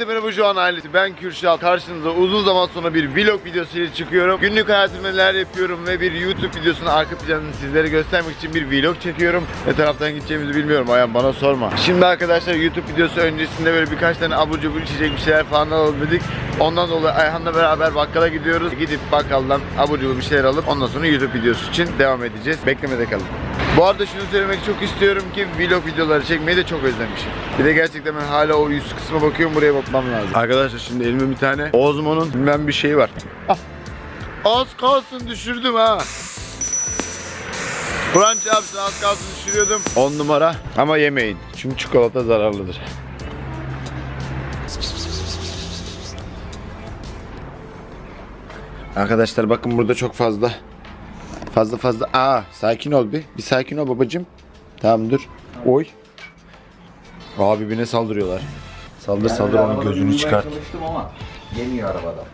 Herkese merhaba şu an ailesi. Ben Kürşat. Karşınızda uzun zaman sonra bir vlog videosu ile çıkıyorum. Günlük hayatımda neler yapıyorum ve bir YouTube videosunun arka planını sizlere göstermek için bir vlog çekiyorum. Ne taraftan gideceğimizi bilmiyorum. Ayhan bana sorma. Şimdi arkadaşlar YouTube videosu öncesinde böyle birkaç tane abur cubur içecek bir şeyler falan alalım dedik. Ondan dolayı Ayhan'la beraber bakkala gidiyoruz. Gidip bakkaldan abur cubur bir şeyler alıp ondan sonra YouTube videosu için devam edeceğiz. Beklemede kalın. Bu arada şunu söylemek çok istiyorum ki vlog videoları çekmeyi de çok özlemişim. Bir de gerçekten ben hala o yüz kısmına bakıyorum buraya bakmam lazım. Arkadaşlar şimdi elime bir tane Ozmo'nun bilmem bir şeyi var. Ah. Az kalsın düşürdüm ha. Kur'an çarpsın az kalsın düşürüyordum. 10 numara ama yemeyin. Çünkü çikolata zararlıdır. Arkadaşlar bakın burada çok fazla Fazla fazla. Aa sakin ol bir. Bir sakin ol babacım. Tamam dur. Oy. Aa birbirine saldırıyorlar. Saldır saldır onun gözünü çıkart. Ama yemiyor arabada.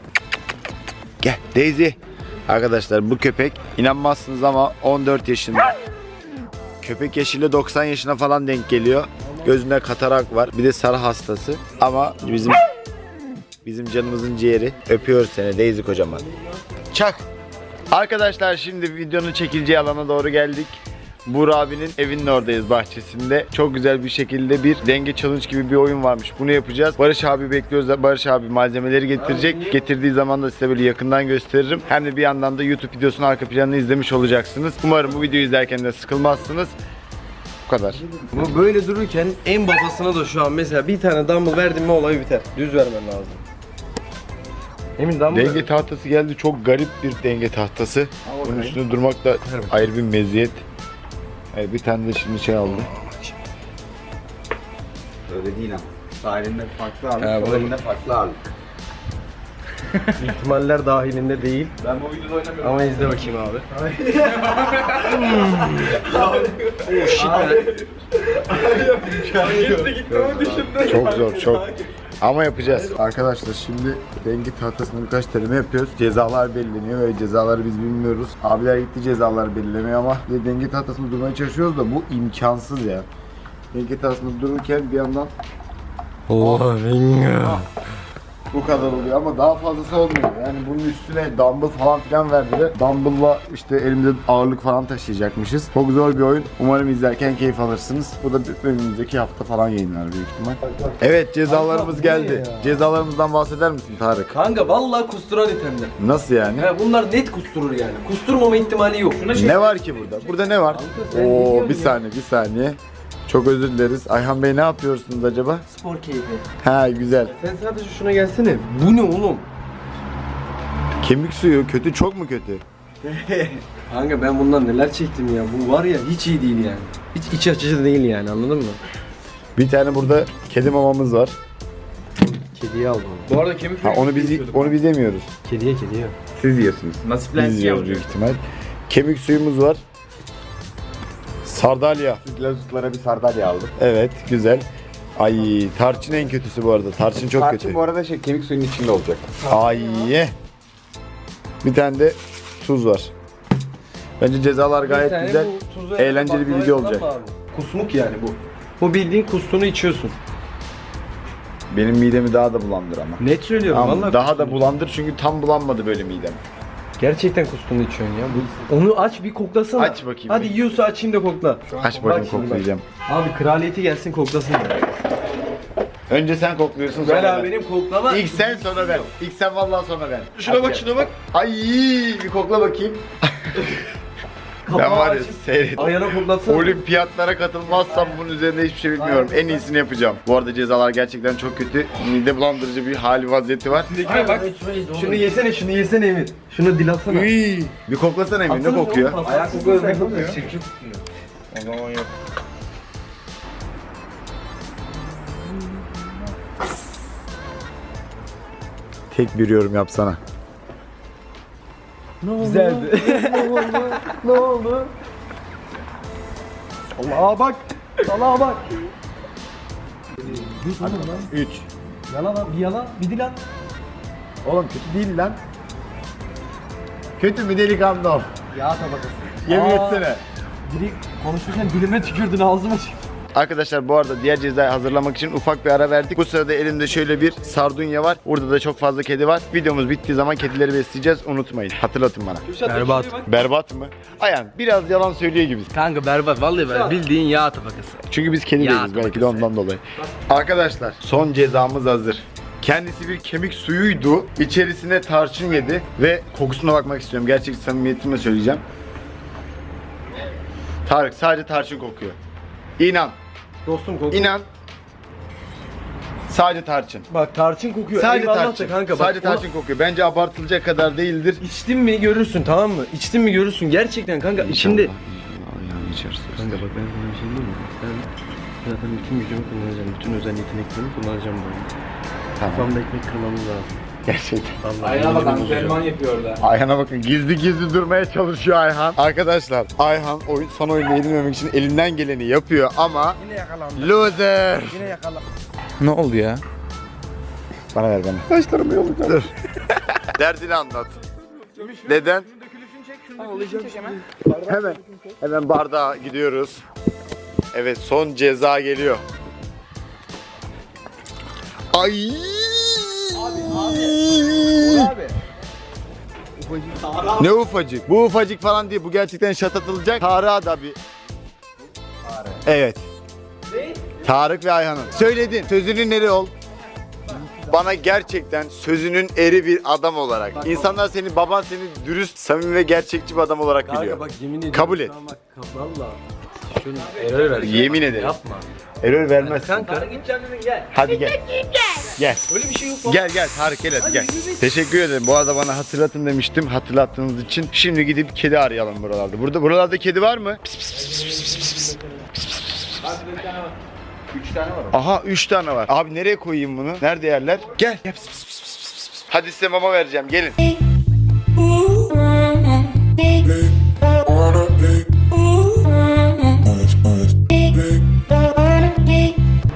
Gel Daisy. Arkadaşlar bu köpek inanmazsınız ama 14 yaşında. Köpek yaşıyla 90 yaşına falan denk geliyor. Gözünde katarak var. Bir de sarı hastası. Ama bizim bizim canımızın ciğeri. Öpüyoruz seni Daisy kocaman. Çak. Arkadaşlar şimdi videonun çekileceği alana doğru geldik. Buğra abinin evinin oradayız bahçesinde. Çok güzel bir şekilde bir denge challenge gibi bir oyun varmış. Bunu yapacağız. Barış abi bekliyoruz. Barış abi malzemeleri getirecek. Getirdiği zaman da size böyle yakından gösteririm. Hem de bir yandan da YouTube videosunun arka planını izlemiş olacaksınız. Umarım bu videoyu izlerken de sıkılmazsınız. Bu kadar. Ama böyle dururken en babasına da şu an mesela bir tane dumbbell verdin mi olay biter. Düz vermen lazım. Emin dumbbell Denge tahtası geldi. Çok garip bir denge tahtası. Bunun üstünde durmak da ayrı bir meziyet. Evet, bir tane de şimdi şey aldım. Öyle değil ama. Sağ elinde farklı ağırlık, elinde farklı ağırlık. ihtimaller dahilinde değil. Ben bu videoda oynamıyorum. Ama izle bakayım abi. oh shit be. Çok zor çok. Ama yapacağız. Arkadaşlar şimdi denge tahtasında birkaç deneme yapıyoruz. Cezalar belirleniyor ve cezaları biz bilmiyoruz. Abiler gitti cezalar belirlemiyor ama bir de denge tahtasında durmaya çalışıyoruz da bu imkansız ya. Denge tahtasında dururken bir yandan bu kadar oluyor ama daha fazlası olmuyor. Yani bunun üstüne dumbbell falan filan verdiler. Dumbbell'la işte elimde ağırlık falan taşıyacakmışız. Çok zor bir oyun. Umarım izlerken keyif alırsınız. Bu da önümüzdeki hafta falan yayınlar büyük ihtimal. Evet cezalarımız Kanka, geldi. Cezalarımızdan bahseder misin Tarık? Kanka vallahi kusturan itemler. Nasıl yani? Ya bunlar net kusturur yani. Kusturmama ihtimali yok. Ne var ki burada? Burada ne var? sen ne Oo diyorsun bir ya? saniye bir saniye. Çok özür dileriz. Ayhan Bey ne yapıyorsunuz acaba? Spor keyfi. Ha güzel. Sen sadece şuna gelsene. Bu ne oğlum? Kemik suyu kötü çok mu kötü? Kanka ben bundan neler çektim ya. Bu var ya hiç iyi değil yani. Hiç iç açıcı değil yani anladın mı? Bir tane burada kedi mamamız var. Kediye aldım. Bu arada kemik Ha, onu biz onu biz yemiyoruz. Kediye kediye. Siz yiyorsunuz. Biz yiyoruz büyük ihtimal. Kemik suyumuz var. Sardalya. Lazutlara bir sardalya aldım. Evet güzel. Ay tarçın en kötüsü bu arada. Tarçın çok Tarçın kötü. bu arada şey kemik suyunun içinde olacak. Ay. Bir tane de tuz var. Bence cezalar gayet güzel. eğlenceli bir video olacak. Kusmuk yani bu. Bu bildiğin kustunu içiyorsun. Benim midemi daha da bulandır ama. Net söylüyorum Tamam, vallahi. daha da bulandır çünkü tam bulanmadı böyle midem. Gerçekten kustunu içiyorsun ya. Bu, onu aç bir koklasana. Aç bakayım Hadi yiyorsa açayım da kokla. Aç Bak bakayım şimdi koklayacağım. Abi kraliyeti gelsin koklasın. Önce sen kokluyorsun sonra Ver abi ben. benim koklama. İlk sen sonra ben. İlk sen vallahi sonra ben. Şuna Hadi bak gel. şuna bak. Ay bir kokla bakayım. ben var ya seyret. Ayağına koklatsana. Olimpiyatlara katılmazsam bunun üzerinde hiçbir şey bilmiyorum. En iyisini yapacağım. Bu arada cezalar gerçekten çok kötü. Mide bulandırıcı bir hali vaziyeti var. Şuna bak. Şunu yesene şunu yesene Emir. Şunu dil atsana. Uy, bir koklasana Emin ne kokuyor? Ayak kokuyor ne kokuyor? O zaman yok. Tek bir yorum yapsana. Güzeldi. ne oldu? Ne oldu? Allah'a bak. Allah'a bak. 3. Yala lan bir yala bir dil at. Oğlum kötü değil lan. Kötü mü delikanlı ol? Yağ tabakası. Yemin Aa. etsene. Dili konuşurken dilime tükürdün ağzıma çıktı. Arkadaşlar bu arada diğer cezayı hazırlamak için ufak bir ara verdik. Bu sırada elimde şöyle bir sardunya var. Burada da çok fazla kedi var. Videomuz bittiği zaman kedileri besleyeceğiz. Unutmayın. Hatırlatın bana. Berbat. Berbat mı? Ayhan biraz yalan söylüyor gibisin. Kanka berbat. Vallahi ben bildiğin yağ tabakası. Çünkü biz kedi değiliz belki de ondan dolayı. Arkadaşlar son cezamız hazır. Kendisi bir kemik suyuydu. İçerisine tarçın yedi ve kokusuna bakmak istiyorum. Gerçek samimiyetimle söyleyeceğim. Tarık sadece tarçın kokuyor. İnan, Dostum kokuyor. inan. Sadece tarçın. Bak tarçın kokuyor. Sadece Eyvallah da tarçın. kanka. Sadece bak, tarçın kokuyor. Bence abartılacak kadar değildir. İçtin mi görürsün tamam mı? İçtin mi görürsün. Gerçekten kanka içinde... Ayağını içerisi. Kanka bak ben sana bir şey diyeyim mi? Ben zaten bütün gücümü kullanacağım. Bütün özel yeteneklerimi kullanacağım bu. Tamam. Kafamda ekmek kırmamız lazım. Gerçekten. Vallahi Ayağına bak yemin ediyorum. antrenman yapıyor orada. Ayhan'a bakın gizli gizli durmaya çalışıyor Ayhan. Arkadaşlar Ayhan oyun son oyunda yenilmemek için elinden geleni yapıyor ama Yine yakalandı. loser. Yine yakalandı. Ne oldu ya? Bana ver bana. Saçlarımı yolacağım. Dur. Derdini anlat. Neden? Hemen hemen bardağa gidiyoruz. Evet son ceza geliyor. Ay. Ne ufacık? Bu ufacık falan değil. Bu gerçekten şat atılacak. Tarık'a da bir... Evet. Tarık ve Ayhan'ın. Söyledin. Sözünün eri ol. Bana gerçekten sözünün eri bir adam olarak. İnsanlar seni, baban seni dürüst, samimi ve gerçekçi bir adam olarak biliyor. Kanka bak yemin ediyorum. Kabul et. Bak valla. Şunu ver. Yemin ederim. Yapma. Error vermezsin. Kanka. Hadi gel. Gel. Öyle bir şey yok. Gel gel Tarık gel hadi gel. Teşekkür ederim. Bu arada bana hatırlatın demiştim. Hatırlattığınız için. Şimdi gidip kedi arayalım buralarda. Burada buralarda kedi var mı? Pis, pis, pis, pis, pis, pis, pis. Üç tane var. Aha 3 tane var. Abi nereye koyayım bunu? Nerede yerler? Gel. Gel. Pis, pis, pis, pis, pis, pis. Hadi size mama vereceğim. Gelin.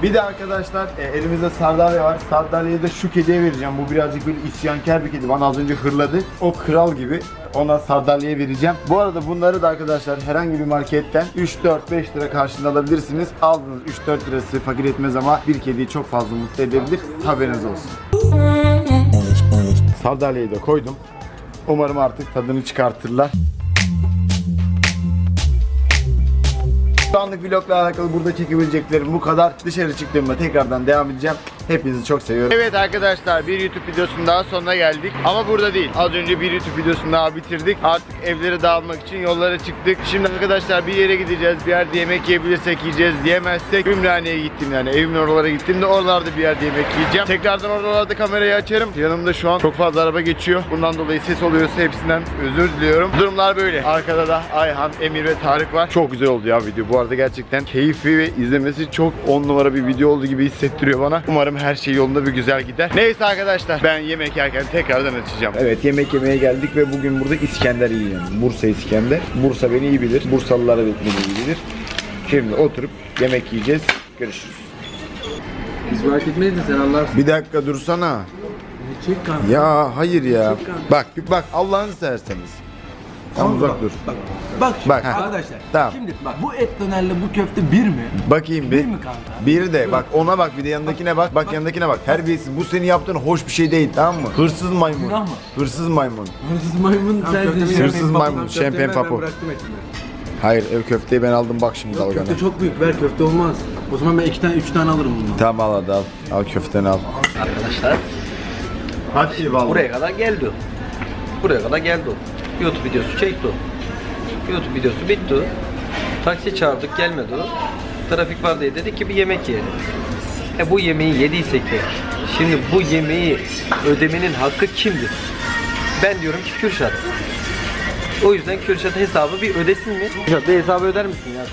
Bir de arkadaşlar e, elimizde sardalya var. Sardalyayı da şu kediye vereceğim. Bu birazcık böyle isyankar bir kedi. Bana az önce hırladı. O kral gibi. Ona sardalyaya vereceğim. Bu arada bunları da arkadaşlar herhangi bir marketten 3, 4, 5 lira karşılığında alabilirsiniz. Aldığınız 3-4 lirası fakir etmez ama bir kediyi çok fazla mutlu edebilir. Haberiniz olsun. Sardalyayı da koydum. Umarım artık tadını çıkartırlar. Şu anlık vlogla alakalı burada çekebileceklerim bu kadar. Dışarı çıktığımda tekrardan devam edeceğim. Hepinizi çok seviyorum. Evet arkadaşlar bir YouTube videosunun daha sonuna geldik. Ama burada değil. Az önce bir YouTube videosunu daha bitirdik. Artık evlere dağılmak için yollara çıktık. Şimdi arkadaşlar bir yere gideceğiz. Bir yerde yemek yiyebilirsek yiyeceğiz. Yiyemezsek Ümraniye'ye gittim yani. Evimin oralara gittim de oralarda bir yerde yemek yiyeceğim. Tekrardan oralarda kamerayı açarım. Yanımda şu an çok fazla araba geçiyor. Bundan dolayı ses oluyorsa hepsinden özür diliyorum. Durumlar böyle. Arkada da Ayhan, Emir ve Tarık var. Çok güzel oldu ya video. Bu arada gerçekten keyifli ve izlemesi çok on numara bir video olduğu gibi hissettiriyor bana. Umarım her şey yolunda bir güzel gider. Neyse arkadaşlar ben yemek yerken tekrardan açacağım. Evet yemek yemeye geldik ve bugün burada İskender yiyorum. Bursa İskender. Bursa beni iyi bilir. Bursalılar da beni iyi bilir. Şimdi oturup yemek yiyeceğiz. Görüşürüz. Biz merak etmeyiz de sen anlarsın. Bir dakika dursana. Çek kanka. Ya hayır ya. Bak bak Allah'ını severseniz. Tam uzak dur. Bak, bak, şimdi Bak, arkadaşlar. Tamam. Şimdi bak bu et dönerle bu köfte bir mi? Bakayım bir. Bir mi kanka? Bir de bak ona bak bir de yanındakine bak. Bak yanındakine bak. Terbiyesiz. Bu senin yaptığın hoş bir şey değil tamam mı? Hırsız maymun. Günah mı? Hırsız maymun. Hırsız maymun sensin. Hırsız maymun. Şempen papu. bıraktım. Hayır ev köfteyi ben aldım bak şimdi dalgana. Köfte çok büyük ver köfte olmaz. O zaman ben iki tane üç tane alırım bundan. Tamam al hadi al. Al köfteni al. Arkadaşlar Hadi eyvallah. buraya kadar geldi o. Buraya kadar geldi o. YouTube videosu çekti. YouTube videosu bitti. Taksi çağırdık gelmedi. Trafik var diye dedik ki bir yemek yiyelim. E bu yemeği yediysek de şimdi bu yemeği ödemenin hakkı kimdir? Ben diyorum ki Kürşat. O yüzden Kürşat hesabı bir ödesin mi? Kürşat hesabı öder misin ya?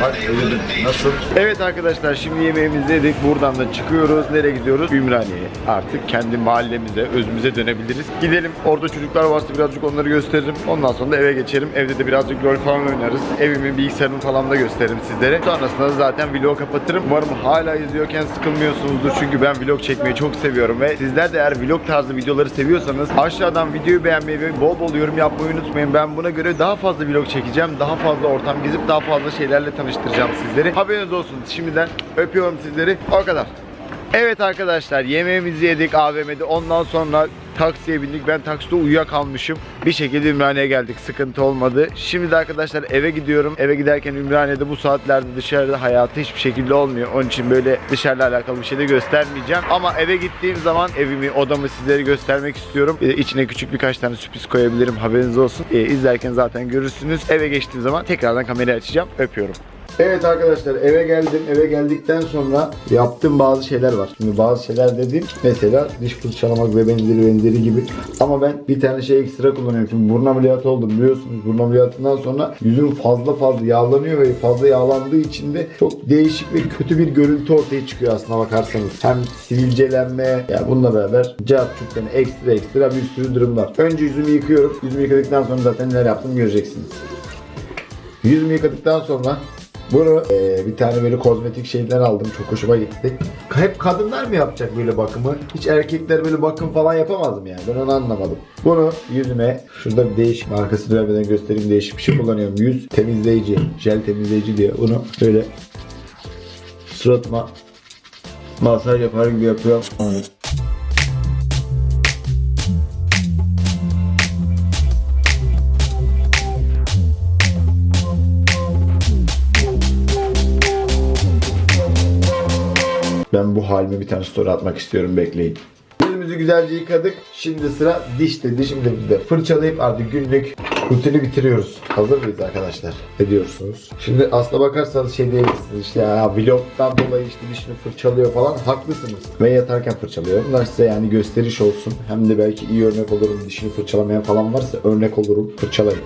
Bak ödedim. Nasıl? Evet arkadaşlar şimdi yemeğimizi yedik. Buradan da çıkıyoruz. Nereye gidiyoruz? Ümraniye'ye. Artık kendi mahallemize, özümüze dönebiliriz. Gidelim. Orada çocuklar varsa birazcık onları gösteririm. Ondan sonra da eve geçerim. Evde de birazcık rol falan oynarız. Evimin bilgisayarımı falan da gösteririm sizlere. Sonrasında da zaten vlog kapatırım. Umarım hala izliyorken sıkılmıyorsunuzdur. Çünkü ben vlog çekmeyi çok seviyorum ve sizler de eğer vlog tarzı videoları seviyorsanız aşağıdan videoyu beğenmeyi ve bol bol yorum yapmayı unutmayın. Ben buna göre daha fazla vlog çekeceğim. Daha fazla ortam gezip daha fazla şeylerle tanıştıracağım sizleri. Haberiniz olsun. Şimdiden öpüyorum sizleri. O kadar. Evet arkadaşlar yemeğimizi yedik AVM'de. Ondan sonra taksiye bindik. Ben takside uyuyakalmışım. Bir şekilde Ümraniye'ye geldik. Sıkıntı olmadı. Şimdi de arkadaşlar eve gidiyorum. Eve giderken Ümraniye'de bu saatlerde dışarıda hayatı hiçbir şekilde olmuyor. Onun için böyle dışarıda alakalı bir şey de göstermeyeceğim. Ama eve gittiğim zaman evimi, odamı sizlere göstermek istiyorum. De içine küçük birkaç tane sürpriz koyabilirim. Haberiniz olsun. Ee, izlerken zaten görürsünüz. Eve geçtiğim zaman tekrardan kamerayı açacağım. Öpüyorum. Evet arkadaşlar eve geldim. Eve geldikten sonra yaptığım bazı şeyler var. Şimdi bazı şeyler dediğim mesela diş fırçalamak ve benzeri benzeri gibi. Ama ben bir tane şey ekstra kullanıyorum. Şimdi burun ameliyatı oldum biliyorsunuz. Burun ameliyatından sonra yüzüm fazla fazla yağlanıyor ve fazla yağlandığı için de çok değişik ve kötü bir görüntü ortaya çıkıyor aslına bakarsanız. Hem sivilcelenme ya bununla beraber cevap yani ekstra ekstra bir sürü durum var. Önce yüzümü yıkıyorum. Yüzümü yıkadıktan sonra zaten neler yaptım göreceksiniz. Yüzümü yıkadıktan sonra bunu eee, bir tane böyle kozmetik şeyden aldım. Çok hoşuma gitti. Hep kadınlar mı yapacak böyle bakımı? Hiç erkekler böyle bakım falan yapamaz mı yani? Ben onu anlamadım. Bunu yüzüme şurada bir değişik markasını vermeden göstereyim değişik bir şey kullanıyorum. Yüz temizleyici, jel temizleyici diye bunu böyle suratıma masaj yapar gibi yapıyorum. Ben bu halime bir tane story atmak istiyorum bekleyin. Yüzümüzü güzelce yıkadık. Şimdi sıra dişte. Dişimizi de fırçalayıp artık günlük rutini bitiriyoruz. Hazır mıyız arkadaşlar? Ne diyorsunuz? Şimdi aslına bakarsanız şey diyebilirsiniz işte ya vlogdan dolayı işte dişini fırçalıyor falan. Haklısınız. Ve yatarken fırçalıyor. Bunlar size yani gösteriş olsun. Hem de belki iyi örnek olurum. Dişini fırçalamayan falan varsa örnek olurum. Fırçalayın.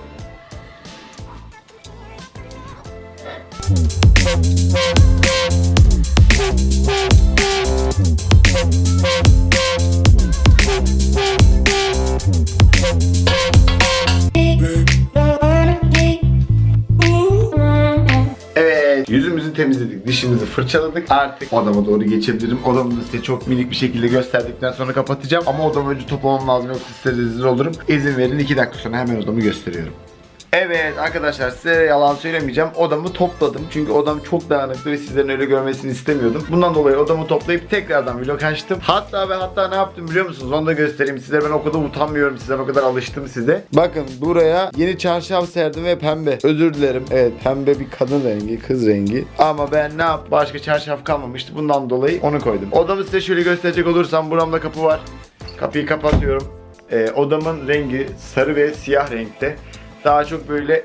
Temizledik, dişimizi fırçaladık. Artık odama doğru geçebilirim. Odamı da size çok minik bir şekilde gösterdikten sonra kapatacağım. Ama odamı önce toplamam lazım yoksa size rezil olurum. İzin verin 2 dakika sonra hemen odamı gösteriyorum. Evet arkadaşlar size yalan söylemeyeceğim. Odamı topladım. Çünkü odam çok dağınıktı ve sizlerin öyle görmesini istemiyordum. Bundan dolayı odamı toplayıp tekrardan vlog açtım. Hatta ve hatta ne yaptım biliyor musunuz? Onu da göstereyim size. Ben o kadar utanmıyorum sizden o kadar alıştım size. Bakın buraya yeni çarşaf serdim ve pembe. Özür dilerim. Evet pembe bir kadın rengi, kız rengi. Ama ben ne yap? Başka çarşaf kalmamıştı. Bundan dolayı onu koydum. Odamı size şöyle gösterecek olursam buramda kapı var. Kapıyı kapatıyorum. Ee, odamın rengi sarı ve siyah renkte. Daha çok böyle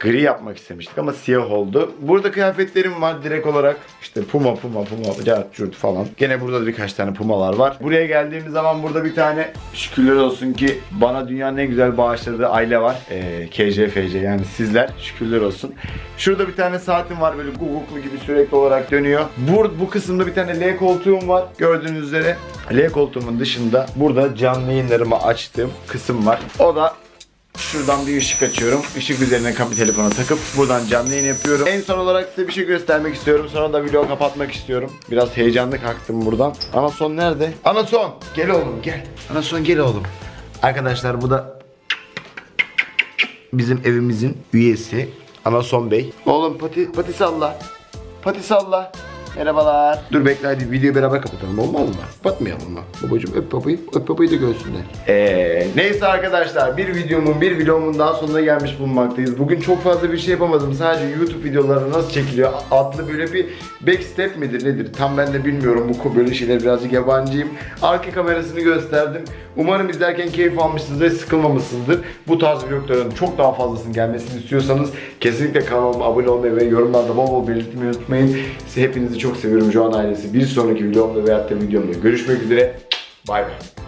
gri yapmak istemiştik ama siyah oldu. Burada kıyafetlerim var direkt olarak. İşte puma puma puma cart curt falan. Gene burada da birkaç tane pumalar var. Buraya geldiğimiz zaman burada bir tane şükürler olsun ki bana dünyanın en güzel bağışladığı aile var. Ee, KJFC yani sizler şükürler olsun. Şurada bir tane saatim var böyle guguklu gibi sürekli olarak dönüyor. Bur bu kısımda bir tane L koltuğum var. Gördüğünüz üzere L koltuğumun dışında burada canlı yayınlarımı açtığım kısım var. O da Şuradan bir ışık açıyorum. Işık üzerine kapı telefona takıp buradan canlı yayın yapıyorum. En son olarak size bir şey göstermek istiyorum. Sonra da vlogu kapatmak istiyorum. Biraz heyecanlı kalktım buradan. Anason nerede? Anason! Gel oğlum gel. Anason gel oğlum. Arkadaşlar bu da bizim evimizin üyesi. Anason Bey. Oğlum pati, pati salla. Pati salla. Merhabalar. Dur bekle hadi videoyu beraber kapatalım olmaz mı? Kapatmayalım mı? Babacım öp babayı, öp babayı da görsünler. Eee neyse arkadaşlar bir videomun bir vlogumun daha sonuna gelmiş bulunmaktayız. Bugün çok fazla bir şey yapamadım. Sadece YouTube videoları nasıl çekiliyor adlı böyle bir backstep midir nedir? Tam ben de bilmiyorum bu böyle şeyler birazcık yabancıyım. Arka kamerasını gösterdim. Umarım izlerken keyif almışsınız ve sıkılmamışsınızdır. Bu tarz vlogların çok daha fazlasının gelmesini istiyorsanız kesinlikle kanalıma abone olmayı ve yorumlarda bol bol belirtmeyi unutmayın. Hepinizi çok seviyorum Joan ailesi. Bir sonraki vlogumda veyahut da videomda görüşmek üzere. Bay bay.